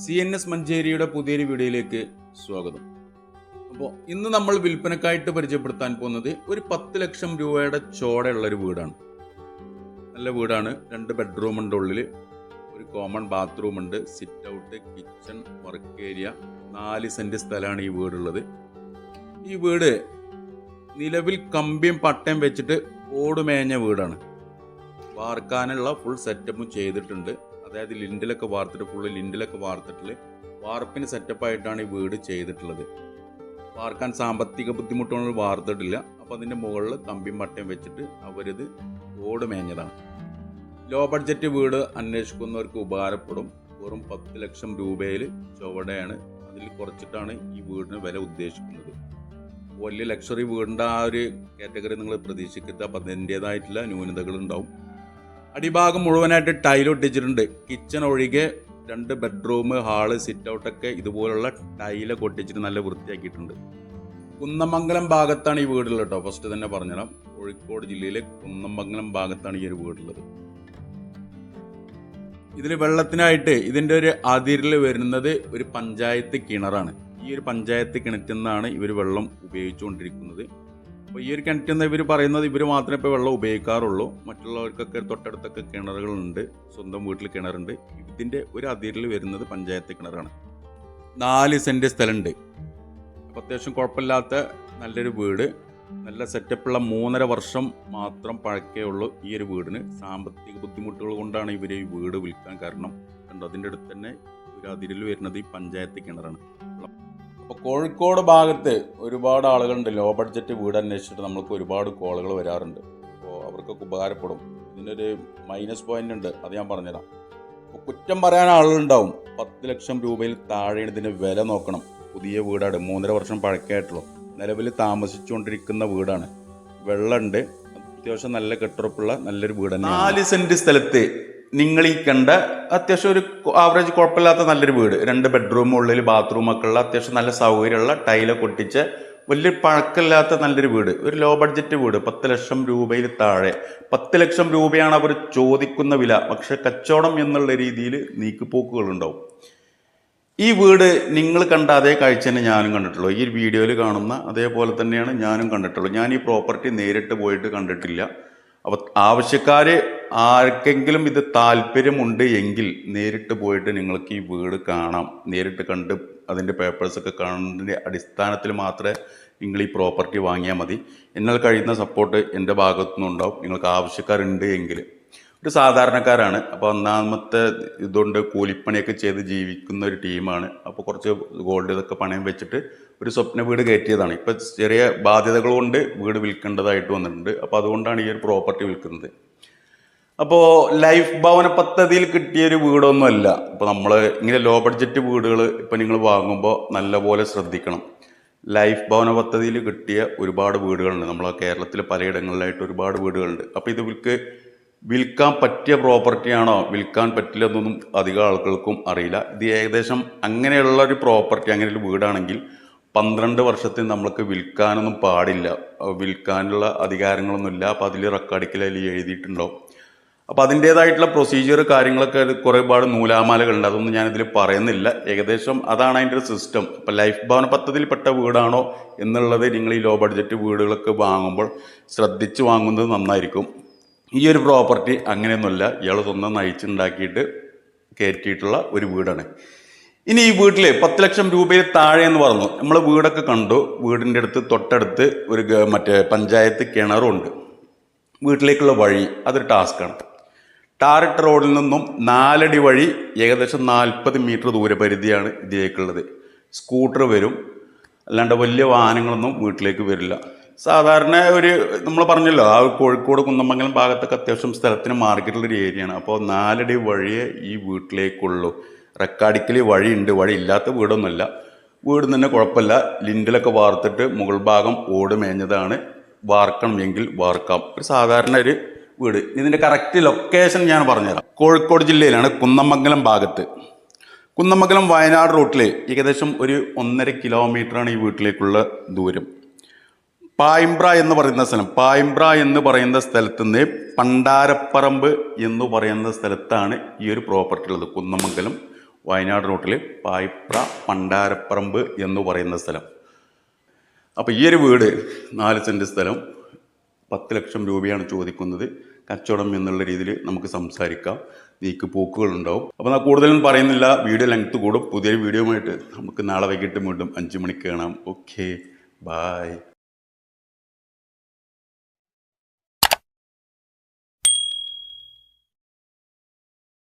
C N S മഞ്ചേരിയുടെ പുതിയൊരു വീഡിയോയിലേക്ക് സ്വാഗതം. അപ്പോൾ ഇന്ന് നമ്മൾ വിൽപ്പനക്കായിട്ട് പരിചയപ്പെടുത്താൻ പോകുന്നത് ഒരു പത്ത് ലക്ഷം രൂപയുടെ ചോടയുള്ള ഒരു വീടാണ്. നല്ല വീടാണ്. രണ്ട് ബെഡ്റൂം ഉണ്ട് ഉള്ളിൽ ഒരു കോമൺ ബാത്റൂം ഉണ്ട്. Sit out kitchen work area നാല് സെന്റ് സ്ഥലമാണ് ഈ വീടുള്ളത്. ഈ വീട് നിലവിൽ കമ്പിയും പട്ടയും വെച്ചിട്ട് ഓടുമേഞ്ഞ വീടാണ്. വാർക്കാനുള്ള ഫുൾ സെറ്റപ്പും ചെയ്തിട്ടുണ്ട്. അതായത് ലിൻഡിലൊക്കെ വാർത്തിട്ട് ഫുള്ള് ലിൻഡിലൊക്കെ വാർത്തിട്ട് വാർപ്പിന് സെറ്റപ്പായിട്ടാണ് ഈ വീട് ചെയ്തിട്ടുള്ളത്. വാർക്കാൻ സാമ്പത്തിക ബുദ്ധിമുട്ടുകൾ വാർത്തിട്ടില്ല. അപ്പോൾ അതിന്റെ മുകളിൽ കമ്പിയും പട്ടയും വെച്ചിട്ട് അവരിത് ഓട് മേഞ്ഞതാണ്. ലോ ബഡ്ജറ്റ് വീട് അന്വേഷിക്കുന്നവർക്ക് ഉപകാരപ്പെടും. വെറും പത്ത് ലക്ഷം രൂപയിൽ ചുവടെയാണ് അതിൽ കുറച്ചിട്ടാണ് ഈ വീടിന് വില ഉദ്ദേശിക്കുന്നത്. വലിയ ലക്ഷറി വീടിന്റെ ആ ഒരു കാറ്റഗറി നിങ്ങൾ പ്രതീക്ഷിക്കരുത്. അപ്പം അതിന്റേതായിട്ടുള്ള ന്യൂനതകൾ ഉണ്ടാവും അടിഭാഗം മുഴുവനായിട്ട് ടൈൽ ഒട്ടിച്ചിട്ടുണ്ട്. കിച്ചൺ ഒഴികെ രണ്ട് ബെഡ്റൂം ഹാൾ സിറ്റ് ഔട്ടൊക്കെ ഇതുപോലുള്ള ടൈലൊക്കെ ഒട്ടിച്ചിട്ട് നല്ല വൃത്തിയാക്കിയിട്ടുണ്ട്. കുന്നമംഗലം ഭാഗത്താണ് ഈ വീടുള്ളത് കേട്ടോ. ഫസ്റ്റ് തന്നെ പറഞ്ഞുതരാം. കോഴിക്കോട് ജില്ലയിലെ കുന്നമംഗലം ഭാഗത്താണ് ഈ ഒരു വീടുള്ളത്. ഇതിൽ വെള്ളത്തിനായിട്ട് ഇതിന്റെ ഒരു അതിരിൽ വരുന്നത് ഒരു പഞ്ചായത്ത് കിണറാണ്. ഈ ഒരു പഞ്ചായത്ത് കിണറ്റിൽ നിന്നാണ് ഇവർ വെള്ളം ഉപയോഗിച്ചുകൊണ്ടിരിക്കുന്നത്. അപ്പോൾ ഈ ഒരു കിണറ്റിൽ നിന്ന് ഇവർ പറയുന്നത് ഇവർ മാത്രമേ ഇപ്പോൾ വെള്ളം ഉപയോഗിക്കാറുള്ളൂ. മറ്റുള്ളവർക്കൊക്കെ തൊട്ടടുത്തൊക്കെ കിണറുകളുണ്ട്. സ്വന്തം വീട്ടിൽ കിണറുണ്ട്. ഇതിന്റെ ഒരു അതിരിൽ വരുന്നത് പഞ്ചായത്ത് കിണറാണ്. നാല് സെന്റ് സ്ഥലമുണ്ട്. അപ്പോൾ അത്യാവശ്യം കുഴപ്പമില്ലാത്ത നല്ലൊരു വീട്. നല്ല സെറ്റപ്പുള്ള മൂന്നര വർഷം മാത്രം പഴക്കേ ഉള്ളൂ ഈ ഒരു വീടിന്. സാമ്പത്തിക ബുദ്ധിമുട്ടുകൾ കൊണ്ടാണ് ഇവർ ഈ വീട് വിൽക്കാൻ കാരണം. കണ്ടോ അതിന്റെ അടുത്ത് തന്നെ ഒരു അതിരിൽ വരുന്നത് ഈ പഞ്ചായത്ത് കിണറാണ്. അപ്പോൾ കോഴിക്കോട് ഭാഗത്ത് ഒരുപാട് ആളുകളുണ്ട്. ലോ ബഡ്ജറ്റ് വീട് അന്വേഷിച്ചിട്ട് നമ്മൾക്ക് ഒരുപാട് കോളുകൾ വരാറുണ്ട്. അപ്പോൾ അവർക്കൊക്കെ ഉപകാരപ്പെടും. ഇതിനൊരു മൈനസ് പോയിന്റ് ഉണ്ട്. അത് ഞാൻ പറഞ്ഞുതരാം. അപ്പോൾ കുറ്റം പറയാൻ ആളുകളുണ്ടാവും. പത്ത് ലക്ഷം രൂപയിൽ താഴെയാണ് ഇതിന് വില നോക്കണം. പുതിയ വീടാണ്. മൂന്നര വർഷം പഴക്കമായിട്ടുള്ളൂ. നിലവിൽ താമസിച്ചുകൊണ്ടിരിക്കുന്ന വീടാണ്. വെള്ളമുണ്ട്. അത്യാവശ്യം നല്ല കെട്ടുറപ്പുള്ള നല്ലൊരു വീടാണ് നാല് സെന്റ് സ്ഥലത്ത് നിങ്ങൾ ഈ കണ്ട അത്യാവശ്യം ഒരു ആവറേജ് കുഴപ്പമില്ലാത്ത നല്ലൊരു വീട്. രണ്ട് ബെഡ്റൂം ഉള്ളിൽ ബാത്റൂം ഒക്കെ ഉള്ള അത്യാവശ്യം നല്ല സൗകര്യമുള്ള ടൈലൊക്കെ ഒട്ടിച്ച് വലിയ പഴക്കമില്ലാത്ത നല്ലൊരു വീട്. ഒരു ലോ ബഡ്ജറ്റ് വീട്. പത്ത് ലക്ഷം രൂപയിൽ താഴെ. പത്ത് ലക്ഷം രൂപയാണ് അവർ ചോദിക്കുന്ന വില. പക്ഷെ കച്ചവടം എന്നുള്ള രീതിയിൽ നീക്കുപോക്കുകളുണ്ടാവും ഈ വീട് നിങ്ങൾ കണ്ട അതേ കാഴ്ച തന്നെ ഞാനും കണ്ടിട്ടുള്ളൂ. ഈ വീഡിയോയിൽ കാണുന്ന അതേപോലെ തന്നെയാണ് ഞാനും കണ്ടിട്ടുള്ളൂ. ഞാൻ ഈ പ്രോപ്പർട്ടി നേരിട്ട് പോയിട്ട് കണ്ടിട്ടില്ല. അപ്പോൾ ആവശ്യക്കാർ ആർക്കെങ്കിലും ഇത് താല്പര്യമുണ്ട് എങ്കിൽ നേരിട്ട് പോയിട്ട് നിങ്ങൾക്ക് ഈ വീട് കാണാം. നേരിട്ട് കണ്ട് അതിന്റെ പേപ്പേഴ്സൊക്കെ കാണുന്നതിന്റെ അടിസ്ഥാനത്തിൽ മാത്രമേ നിങ്ങൾ ഈ പ്രോപ്പർട്ടി വാങ്ങിയാൽ മതി. എന്നാൽ കഴിയുന്ന സപ്പോർട്ട് എന്റെ ഭാഗത്തു നിന്നുണ്ടാവും. നിങ്ങൾക്ക് ആവശ്യക്കാരുണ്ട് എങ്കിൽ. ഒരു സാധാരണക്കാരാണ്. അപ്പോൾ ഒന്നാമത്തെ ഇതുകൊണ്ട് കൂലിപ്പണിയൊക്കെ ചെയ്ത് ജീവിക്കുന്ന ഒരു ടീമാണ്. അപ്പോൾ കുറച്ച് ഗോൾഡ് ഇതൊക്കെ പണയം വെച്ചിട്ട് ഒരു സ്വപ്ന വീട് കയറ്റിയതാണ്. ഇപ്പോൾ ചെറിയ ബാധ്യതകൾ കൊണ്ട് വീട് വിൽക്കേണ്ടതായിട്ട് വന്നിട്ടുണ്ട്. അപ്പോൾ അതുകൊണ്ടാണ് ഈ ഒരു പ്രോപ്പർട്ടി വിൽക്കുന്നത്. അപ്പോൾ ലൈഫ് ഭവന പദ്ധതിയിൽ കിട്ടിയ ഒരു വീടൊന്നുമല്ല. ഇപ്പോൾ നമ്മൾ ഇങ്ങനെ ലോ ബഡ്ജറ്റ് വീടുകൾ ഇപ്പോൾ നിങ്ങൾ വാങ്ങുമ്പോൾ നല്ലപോലെ ശ്രദ്ധിക്കണം. ലൈഫ് ഭവന പദ്ധതിയിൽ കിട്ടിയ ഒരുപാട് വീടുകളുണ്ട്. നമ്മളെ കേരളത്തിൽ പലയിടങ്ങളിലായിട്ട് ഒരുപാട് വീടുകളുണ്ട്. അപ്പോൾ ഇത് വിൽക്ക് വിൽക്കാൻ പറ്റിയ പ്രോപ്പർട്ടിയാണോ വിൽക്കാൻ പറ്റില്ല എന്നൊന്നും അധികം ആളുകൾക്കും അറിയില്ല. ഇത് ഏകദേശം അങ്ങനെയുള്ള ഒരു പ്രോപ്പർട്ടി അങ്ങനെ ഒരു വീടാണെങ്കിൽ പന്ത്രണ്ട് വർഷത്തിൽ നമ്മൾക്ക് വിൽക്കാനൊന്നും പാടില്ല. വിൽക്കാനുള്ള അധികാരങ്ങളൊന്നുമില്ല. അപ്പോൾ അതിൽ റെക്കോർഡിക്കൽ അതിൽ എഴുതിയിട്ടുണ്ടാവും. അപ്പോൾ അതിന്റേതായിട്ടുള്ള പ്രൊസീജിയർ കാര്യങ്ങളൊക്കെ കുറേ ഒരുപാട് നൂലാമാലകളുണ്ട്. അതൊന്നും ഞാനിതിൽ പറയുന്നില്ല. ഏകദേശം അതാണ് അതിന്റെ ഒരു സിസ്റ്റം ഇപ്പോൾ ലൈഫ് ഭവന പദ്ധതിയിൽപ്പെട്ട വീടാണോ എന്നുള്ളത് നിങ്ങൾ ഈ ലോ ബഡ്ജറ്റ് വീടുകളൊക്കെ വാങ്ങുമ്പോൾ ശ്രദ്ധിച്ച് വാങ്ങുന്നത് നന്നായിരിക്കും. ഈ ഒരു പ്രോപ്പർട്ടി അങ്ങനെയൊന്നുമല്ല. ഇയാൾ സ്വന്തം നയിച്ചുണ്ടാക്കിയിട്ട് കയറ്റിയിട്ടുള്ള ഒരു വീടാണ്. ഇനി ഈ വീട്ടിൽ പത്ത് ലക്ഷം രൂപയിൽ താഴെ എന്ന് പറഞ്ഞു. നമ്മൾ വീടൊക്കെ കണ്ടു. വീടിന്റെ അടുത്ത് തൊട്ടടുത്ത് ഒരു മറ്റേ പഞ്ചായത്ത് കിണറുണ്ട്. വീട്ടിലേക്കുള്ള വഴി അതൊരു ടാസ്ക്കാണ് ടാറിട്ട റോഡിൽ നിന്നും നാലടി വഴി ഏകദേശം നാൽപ്പത് മീറ്റർ ദൂരപരിധിയാണ് ഇതിലേക്കുള്ളത്. സ്കൂട്ടർ വരും. അല്ലാണ്ട് വലിയ വാഹനങ്ങളൊന്നും വീട്ടിലേക്ക് വരില്ല. സാധാരണ ഒരു നമ്മൾ പറഞ്ഞല്ലോ ആ കോഴിക്കോട് കുന്നമംഗലം ഭാഗത്തൊക്കെ അത്യാവശ്യം സ്ഥലത്തിന് മാർക്കറ്റുള്ള ഒരു ഏരിയയാണ്. അപ്പോൾ നാലടി വഴിയേ ഈ വീട്ടിലേക്കുള്ളൂ. റെക്കാർഡിക്കലി വഴിയുണ്ട്. വഴി ഇല്ലാത്ത വീടൊന്നുമല്ല. വീട് തന്നെ കുഴപ്പമില്ല. ലിൻഡിലൊക്കെ വാർത്തിട്ട് മുകൾ ഭാഗം ഓട് മേഞ്ഞതാണ്. വാർക്കണം എങ്കിൽ വാർക്കാം. ഒരു സാധാരണ ഒരു വീട്. ഇതിന്റെ കറക്റ്റ് ലൊക്കേഷൻ ഞാൻ പറഞ്ഞുതരാം. കോഴിക്കോട് ജില്ലയിലാണ് കുന്നമംഗലം ഭാഗത്ത്. കുന്നമംഗലം വയനാട് റൂട്ടിൽ ഏകദേശം ഒരു ഒന്നര കിലോമീറ്ററാണ് ഈ വീട്ടിലേക്കുള്ള ദൂരം. പായിമ്പ്ര എന്ന് പറയുന്ന സ്ഥലം. പായിമ്പ്ര എന്ന് പറയുന്ന സ്ഥലത്ത് നിന്ന് പണ്ടാരപ്പറമ്പ് എന്ന് പറയുന്ന സ്ഥലത്താണ് ഈ ഒരു പ്രോപ്പർട്ടി ഉള്ളത്. കുന്നമംഗലം വയനാട് റൂട്ടിൽ പായിപ്ര പണ്ടാരപ്പറമ്പ് എന്ന് പറയുന്ന സ്ഥലം. അപ്പോൾ ഈ ഒരു വീട് നാല് സെന്റ് സ്ഥലം. പത്ത് ലക്ഷം രൂപയാണ് ചോദിക്കുന്നത്. കച്ചവടം എന്നുള്ള രീതിയിൽ നമുക്ക് സംസാരിക്കാം. നീക്ക് പോക്കുകളുണ്ടാവും. അപ്പോൾ ഞാൻ കൂടുതലൊന്നും പറയുന്നില്ല. വീഡിയോ ലെങ്ത്ത് കൂടും. പുതിയ വീഡിയോ ആയിട്ട് നമുക്ക് നാളെ വൈകിട്ട് വീണ്ടും അഞ്ച് മണിക്ക് കാണാം. Okay bye